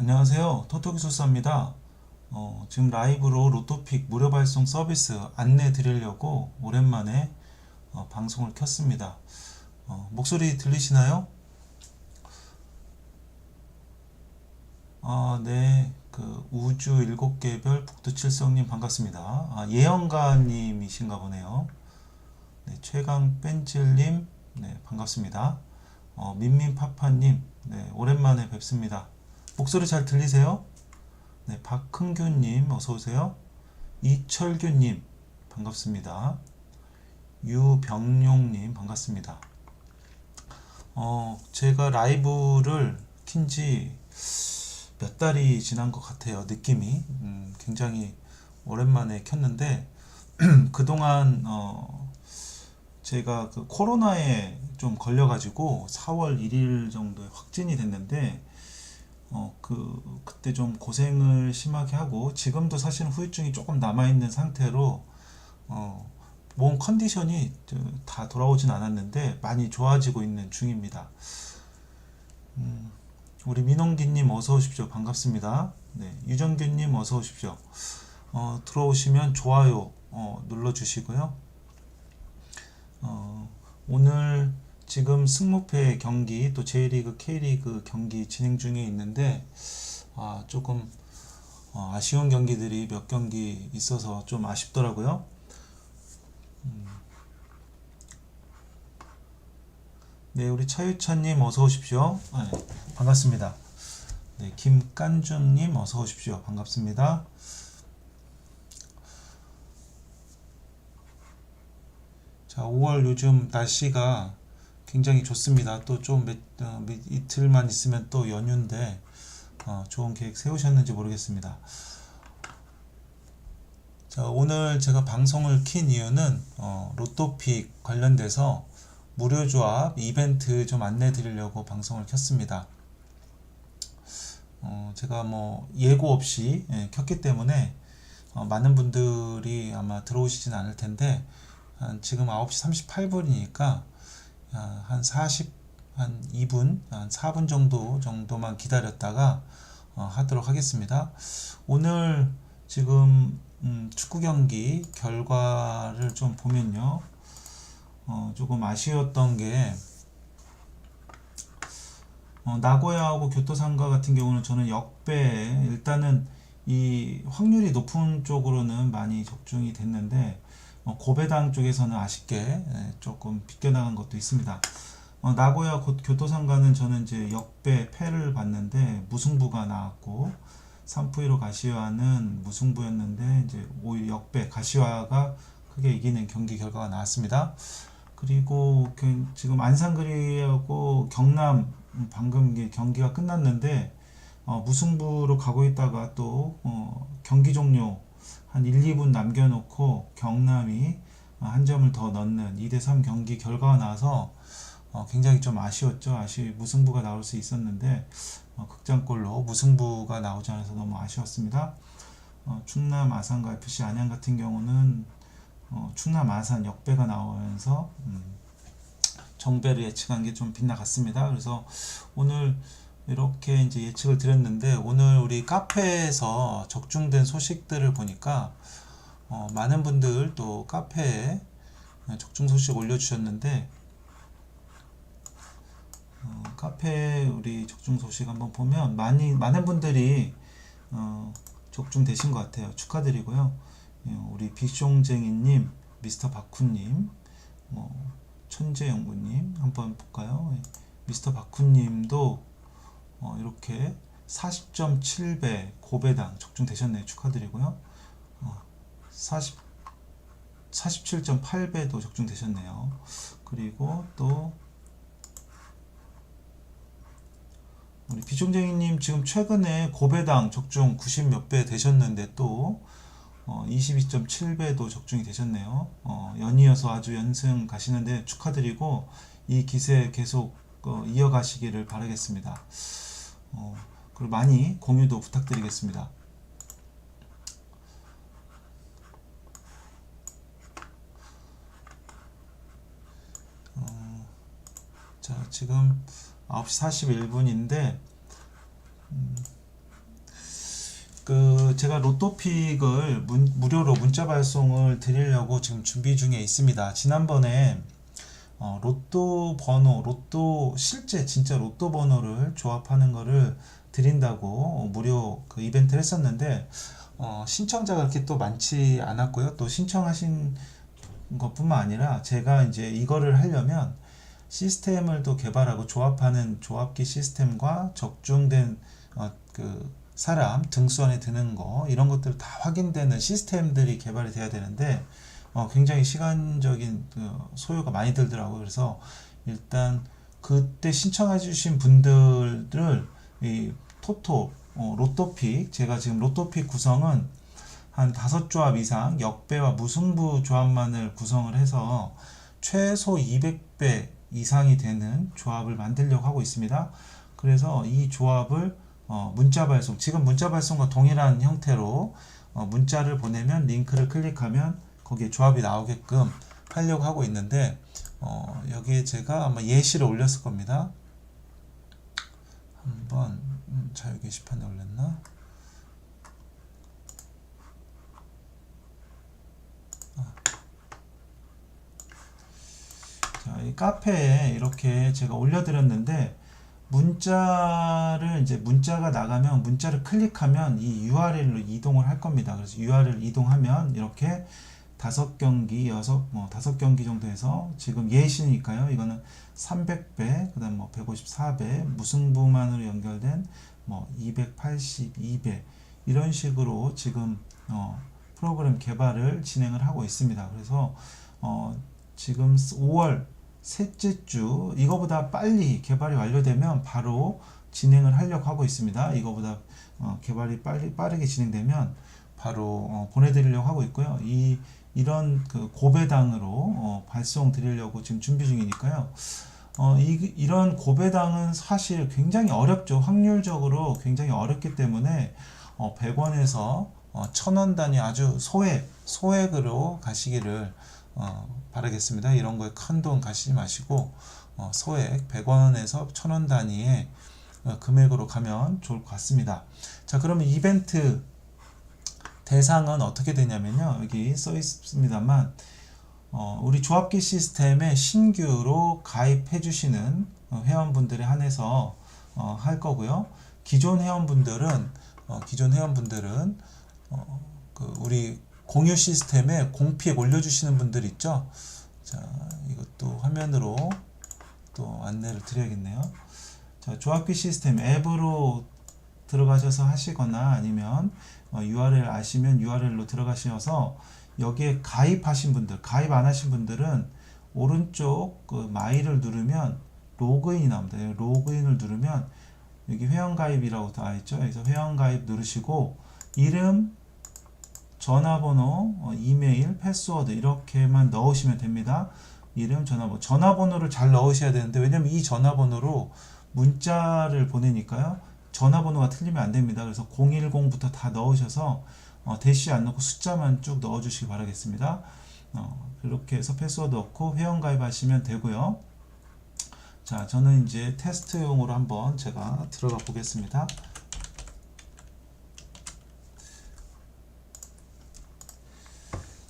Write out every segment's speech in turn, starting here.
안녕하세요. 토토기소사입니다. 어, 지금 라이브로 로또픽 무료 발송 서비스 안내 드리려고 오랜만에 어, 방송을 켰습니다. 어, 목소리 들리시나요? 아, 네. 그 우주 일곱 개별 북두칠성님 반갑습니다. 아, 예영가님이신가 보네요. 네, 최강 뺀질님, 네, 반갑습니다. 어, 민민파파님, 네, 오랜만에 뵙습니다. 목소리 잘 들리세요? 네, 박흥규님, 어서오세요. 이철규님, 반갑습니다. 유병용님, 반갑습니다. 어, 제가 라이브를 킨지 몇 달이 지난 것 같아요. 느낌이. 음, 굉장히 오랜만에 켰는데, 그동안, 어, 제가 그 코로나에 좀 걸려가지고 4월 1일 정도에 확진이 됐는데, 어, 그, 그때 좀 고생을 심하게 하고, 지금도 사실은 후유증이 조금 남아있는 상태로, 어, 몸 컨디션이 저다 돌아오진 않았는데, 많이 좋아지고 있는 중입니다. 음, 우리 민홍기님 어서 오십시오. 반갑습니다. 네, 유정규님 어서 오십시오. 어, 들어오시면 좋아요 어, 눌러주시고요. 어, 오늘 지금 승무패 경기 또 J리그, K리그 경기 진행 중에 있는데 아, 조금 어, 아쉬운 경기들이 몇 경기 있어서 좀 아쉽더라고요. 네, 우리 차유찬님 어서 오십시오. 네, 반갑습니다. 네, 김깐준님 어서 오십시오. 반갑습니다. 자, 5월 요즘 날씨가 굉장히 좋습니다. 또좀 어, 이틀만 있으면 또 연휴인데 어, 좋은 계획 세우셨는지 모르겠습니다. 자, 오늘 제가 방송을 킨 이유는 어, 로또픽 관련돼서 무료 조합 이벤트 좀 안내 드리려고 방송을 켰습니다. 어, 제가 뭐 예고 없이 예, 켰기 때문에 어, 많은 분들이 아마 들어오시진 않을 텐데 한 지금 9시 38분이니까 한 40, 한 2분, 한 4분 정도 정도만 기다렸다가 어, 하도록 하겠습니다. 오늘 지금 음, 축구 경기 결과를 좀 보면요. 어, 조금 아쉬웠던 게 어, 나고야하고 교토상가 같은 경우는 저는 역배 일단은 이 확률이 높은 쪽으로는 많이 적중이 됐는데 어, 고배당 쪽에서는 아쉽게 예, 조금 비껴나간 것도 있습니다. 어, 나고야 곧 교토상가는 저는 이제 역배 패를 봤는데 무승부가 나왔고 산푸이로 가시와는 무승부였는데 이제 오히려 역배 가시와가 크게 이기는 경기 결과가 나왔습니다. 그리고 그 지금 안산그리하고 경남 방금 이게 경기가 끝났는데 어, 무승부로 가고 있다가 또 어, 경기 종료 한 1, 2분 남겨놓고 경남이 어, 한 점을 더 넣는 2대3 경기 결과가 나서 어, 굉장히 좀 아쉬웠죠. 아쉬 무승부가 나올 수 있었는데 어, 극장골로 무승부가 나오지 않아서 너무 아쉬웠습니다. 어, 충남 아산과 FC 안양 같은 경우는 어, 충남 아산 역배가 나오면서 음, 정배를 예측한 게 좀 빗나갔습니다. 그래서 오늘 이렇게 이제 예측을 드렸는데 오늘 우리 카페에서 적중된 소식들을 보니까 어, 많은 분들 또 카페에 적중 소식 올려주셨는데 어, 카페 우리 적중 소식 한번 보면 많이 많은 분들이 어, 적중 되신 것 같아요. 축하드리고요. 예, 우리 비숑쟁이님, 미스터 바쿠님, 뭐 천재연구님 한번 볼까요? 예, 미스터 바쿠님도 어, 이렇게 40.7배 고배당 적중되셨네요. 축하드리고요. 어, 40 47.8배도 적중되셨네요. 그리고 또 우리 비종쟁이님 지금 최근에 고배당 적중 90 몇 배 되셨는데 또 어, 22.7배도 적중이 되셨네요. 어, 연이어서 아주 연승 가시는데 축하드리고 이 기세 계속 어, 이어가시기를 바라겠습니다. 어, 그리고 많이 공유도 부탁드리겠습니다. 어, 자, 지금 9시 41분인데, 음, 그 제가 로또픽을 문- 무료로 문자 발송을 드리려고 지금 준비 중에 있습니다. 지난번에 어, 로또 번호, 로또 실제 진짜 로또 번호를 조합하는 거를 드린다고 무료 그 이벤트를 했었는데 어, 신청자가 그렇게 또 많지 않았고요. 또 신청하신 것뿐만 아니라 제가 이제 이거를 하려면 시스템을 또 개발하고 조합하는 조합기 시스템과 적중된 어, 그 사람 등수 안에 드는 거 이런 것들 다 확인되는 시스템들이 개발이 돼야 되는데 어, 굉장히 시간적인 그 소요가 많이 들더라고요. 그래서 일단 그때 신청해 주신 분들을 이 토토 어, 로또픽 제가 지금 로또픽 구성은 한 다섯 조합 이상 역배와 무승부 조합만을 구성을 해서 최소 200배 이상이 되는 조합을 만들려고 하고 있습니다. 그래서 이 조합을 어, 문자 발송, 지금 문자 발송과 동일한 형태로 어, 문자를 보내면 링크를 클릭하면 거기에 조합이 나오게끔 하려고 하고 있는데 어, 여기에 제가 아마 예시를 올렸을 겁니다. 한번 음, 자유 게시판에 올렸나? 자, 이 카페에 이렇게 제가 올려드렸는데 문자를 이제 문자가 나가면 문자를 클릭하면 이 URL로 이동을 할 겁니다. 그래서 URL 이동하면 이렇게 다섯 경기, 여섯, 뭐 다섯 경기 정도 해서 지금 예시니까요. 이거는 300배, 그다음 뭐 154배, 무승부만으로 연결된 뭐 282배 이런 식으로 지금 어, 프로그램 개발을 진행을 하고 있습니다. 그래서 어, 지금 5월 셋째 주 이거보다 빨리 개발이 완료되면 바로 진행을 하려고 하고 있습니다. 이거보다 어, 개발이 빨리 빠르게 진행되면 바로 어, 보내드리려고 하고 있고요. 이 이런 그 고배당으로 어, 발송 드리려고 지금 준비 중이니까요. 어, 이, 이런 고배당은 사실 굉장히 어렵죠. 확률적으로 굉장히 어렵기 때문에 어, 100원에서 어, 1000원 단위 아주 소액, 소액으로 가시기를 어, 바라겠습니다. 이런 거에 큰 돈 가시지 마시고 어, 소액 100원에서 1000원 단위의 어, 금액으로 가면 좋을 것 같습니다. 자, 그러면 이벤트 대상은 어떻게 되냐면요. 여기 써 있습니다만 어, 우리 조합기 시스템에 신규로 가입해 주시는 어, 회원분들에 한해서 어, 할 거고요. 기존 회원분들은 어, 기존 회원분들은 어, 그 우리 공유 시스템에 공피에 올려주시는 분들 있죠. 자, 이것도 화면으로 또 안내를 드려야겠네요. 자, 조합기 시스템 앱으로 들어가셔서 하시거나 아니면 어, URL 아시면 URL로 들어가셔서 여기에 가입하신 분들, 가입 안 하신 분들은 오른쪽 그 마이를 누르면 로그인이 나옵니다. 로그인을 누르면 여기 회원 가입이라고 다 있죠. 그래서 회원 가입 누르시고 이름, 전화번호, 어, 이메일, 패스워드 이렇게만 넣으시면 됩니다. 이름, 전화번호. 전화번호를 잘 넣으셔야 되는데 왜냐면 이 전화번호로 문자를 보내니까요. 전화번호가 틀리면 안 됩니다. 그래서 010부터 다 넣으셔서 어, 대시 안 넣고 숫자만 쭉 넣어주시기 바라겠습니다. 어, 그렇게 해서 패스워드 넣고 회원 가입하시면 되고요. 자, 저는 이제 테스트용으로 한번 제가 들어가 보겠습니다.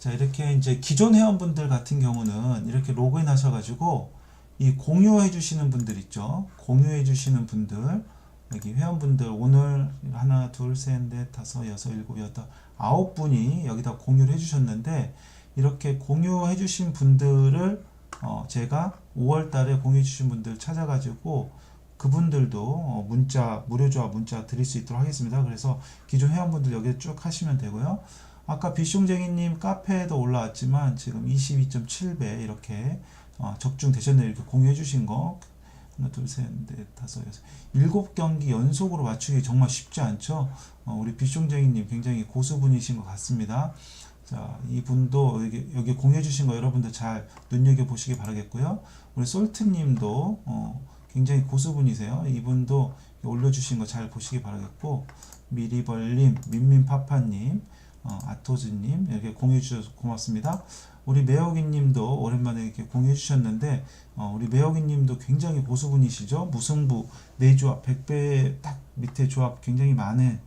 자, 이렇게 이제 기존 회원분들 같은 경우는 이렇게 로그인 하셔가지고 이 공유해 주시는 분들 있죠. 공유해 주시는 분들 여기 회원분들 오늘 하나 둘셋넷 다섯 여섯 일곱 여덟 아홉 분이 여기다 공유를 해주셨는데 이렇게 공유해 주신 분들을 어 제가 5월 달에 공유해 주신 분들 찾아가지고 그분들도 어 문자 무료 조합 문자 드릴 수 있도록 하겠습니다. 그래서 기존 회원분들 여기 쭉 하시면 되고요. 아까 비숑쟁이님 카페에도 올라왔지만 지금 22.7배 이렇게 어 적중되셨네요. 이렇게 공유해 주신 거 하나 둘셋넷 다섯 여섯 일곱 경기 연속으로 맞추기 정말 쉽지 않죠. 어, 우리 비숑쟁이님 굉장히 고수분이신 것 같습니다. 자, 이분도 여기, 여기 공유해 주신 거 여러분들 잘 눈여겨 보시기 바라겠고요. 우리 솔트님도 어, 굉장히 고수분이세요. 이분도 올려주신 거 잘 보시기 바라겠고 미리벌님, 민민파파님, 어, 아토즈님 이렇게 공유해 주셔서 고맙습니다. 우리 매혁이님도 오랜만에 이렇게 공유해 주셨는데 어, 우리 매혁이님도 굉장히 고수분이시죠. 무승부 네 조합 100배 딱 밑에 조합 굉장히 많은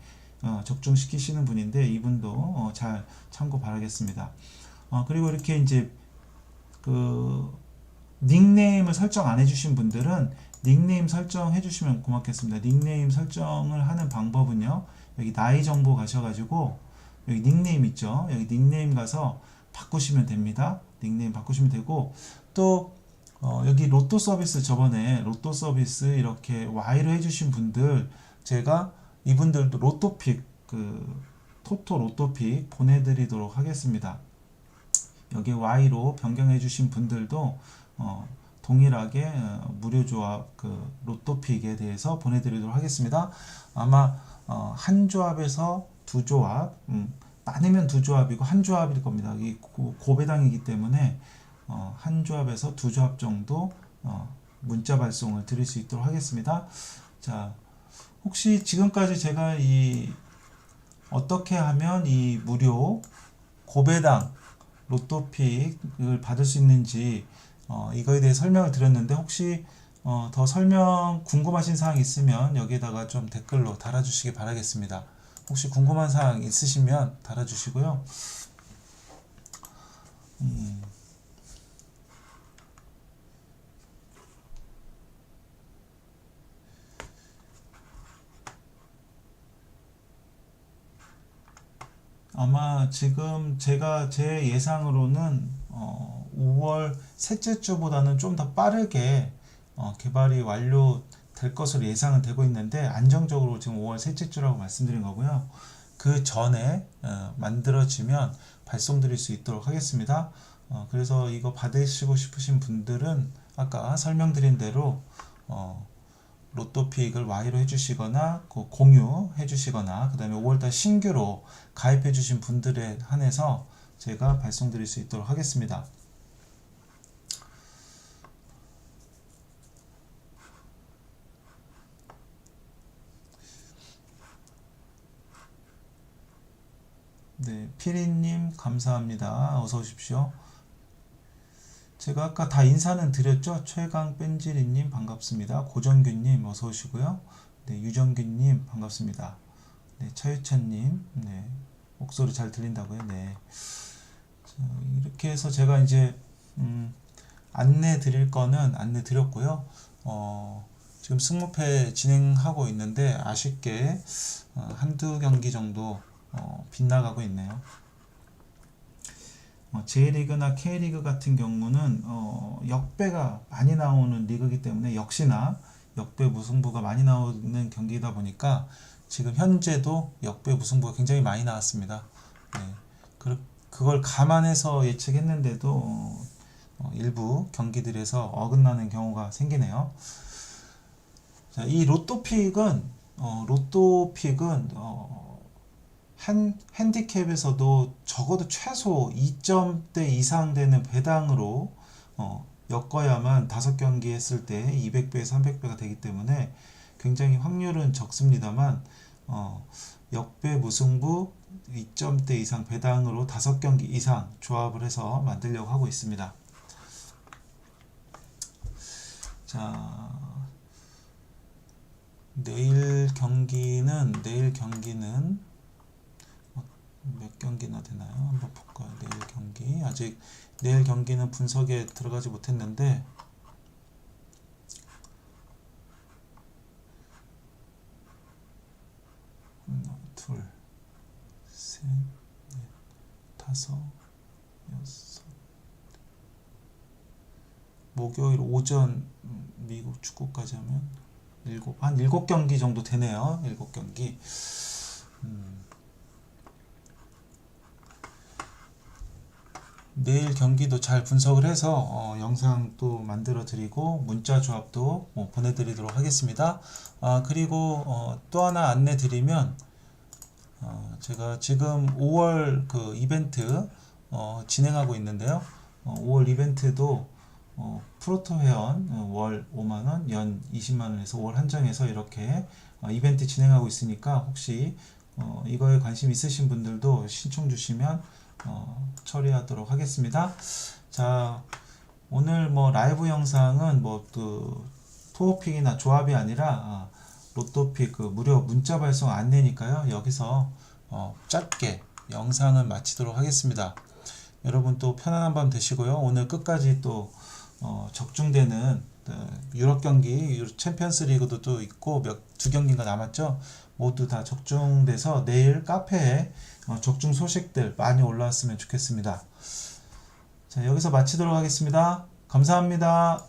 어, 적중시키시는 분인데 이분도 어, 잘 참고 바라겠습니다. 어, 그리고 이렇게 이제 그 닉네임을 설정 안 해주신 분들은 닉네임 설정해 주시면 고맙겠습니다. 닉네임 설정을 하는 방법은요. 여기 나이 정보 가셔가지고 여기 닉네임 있죠. 여기 닉네임 가서 바꾸시면 됩니다. 닉네임 바꾸시면 되고 또 어, 여기 로또 서비스 저번에 로또 서비스 이렇게 Y로 해주신 분들 제가 이분들도 로또픽 그 토토 로또픽 보내드리도록 하겠습니다. 여기 Y로 변경해 주신 분들도 어, 동일하게 어, 무료 조합 그 로또픽에 대해서 보내드리도록 하겠습니다. 아마 어, 한 조합에서 두 조합, 음, 많으면 두 조합이고 한 조합일 겁니다. 이 고- 고배당이기 때문에 어, 한 조합에서 두 조합 정도 어, 문자 발송을 드릴 수 있도록 하겠습니다. 자, 혹시 지금까지 제가 이 어떻게 하면 이 무료 고배당 로또픽을 받을 수 있는지 어, 이거에 대해 설명을 드렸는데 혹시 어, 더 설명 궁금하신 사항 있으면 여기에다가 좀 댓글로 달아주시기 바라겠습니다. 혹시 궁금한 사항 있으시면 달아주시고요. 음, 아마 지금 제가 제 예상으로는 어, 5월 셋째 주보다는 좀 더 빠르게 어, 개발이 완료 될 것으로 예상은 되고 있는데 안정적으로 지금 5월 셋째 주라고 말씀드린 거고요. 그 전에 어, 만들어지면 발송드릴 수 있도록 하겠습니다. 어, 그래서 이거 받으시고 싶으신 분들은 아까 설명드린 대로 어, 로또픽을 Y로 해주시거나 그 공유해 주시거나 그 다음에 5월달 신규로 가입해 주신 분들에 한해서 제가 발송드릴 수 있도록 하겠습니다. 네, 피리님 감사합니다. 어서 오십시오. 제가 아까 다 인사는 드렸죠. 최강 뺀지리님 반갑습니다. 고정규님 어서 오시고요. 네, 유정규님 반갑습니다. 네, 차유찬님 네, 목소리 잘 들린다고요. 네. 자, 이렇게 해서 제가 이제 음, 안내 드릴 거는 안내 드렸고요. 어, 지금 승무패 진행하고 있는데 아쉽게 어, 한두 경기 정도 어, 빗나가고 있네요. 어, J리그나 K리그 같은 경우는 어, 역배가 많이 나오는 리그이기 때문에 역시나 역배 무승부가 많이 나오는 경기이다 보니까 지금 현재도 역배 무승부가 굉장히 많이 나왔습니다. 네. 그, 그걸 감안해서 예측했는데도 어, 어, 일부 경기들에서 어긋나는 경우가 생기네요. 자, 이 로또픽은 어, 로또픽은 어, 한 핸디캡에서도 적어도 최소 2점대 이상 되는 배당으로 어, 엮어야만 다섯 경기 했을 때 200배, 300배가 되기 때문에 굉장히 확률은 적습니다만 어, 역배 무승부 2점대 이상 배당으로 다섯 경기 이상 조합을 해서 만들려고 하고 있습니다. 자, 내일 경기는 내일 경기는 몇 경기나 되나요? 한번 볼까요? 내일 경기 아직 내일 경기는 분석에 들어가지 못했는데 하나, 둘, 셋, 넷, 다섯, 여섯. 목요일 오전 음, 미국 축구까지 하면 일곱 한 일곱 경기 정도 되네요. 일곱 경기. 음. 내일 경기도 잘 분석을 해서 어, 영상 또 만들어 드리고 문자 조합도 뭐 보내드리도록 하겠습니다. 아, 그리고 어, 또 하나 안내 드리면 어, 제가 지금 5월 그 이벤트 어, 진행하고 있는데요. 어, 5월 이벤트도 어, 프로토 회원 어, 월 5만 원, 연 20만 원에서 5월 한정해서 이렇게 어, 이벤트 진행하고 있으니까 혹시 어, 이거에 관심 있으신 분들도 신청 주시면 어, 처리하도록 하겠습니다. 자, 오늘 뭐 라이브 영상은 뭐그 토픽이나 조합이 아니라 로또픽 그 무료 문자 발송 안내니까요. 여기서 어, 짧게 영상을 마치도록 하겠습니다. 여러분 또 편안한 밤 되시고요. 오늘 끝까지 또 어, 적중되는 어, 유럽 경기, 챔피언스 리그도 또 있고 몇 두 경기가 남았죠. 모두 다 적중돼서 내일 카페에 어, 적중 소식들 많이 올라왔으면 좋겠습니다. 자, 여기서 마치도록 하겠습니다. 감사합니다.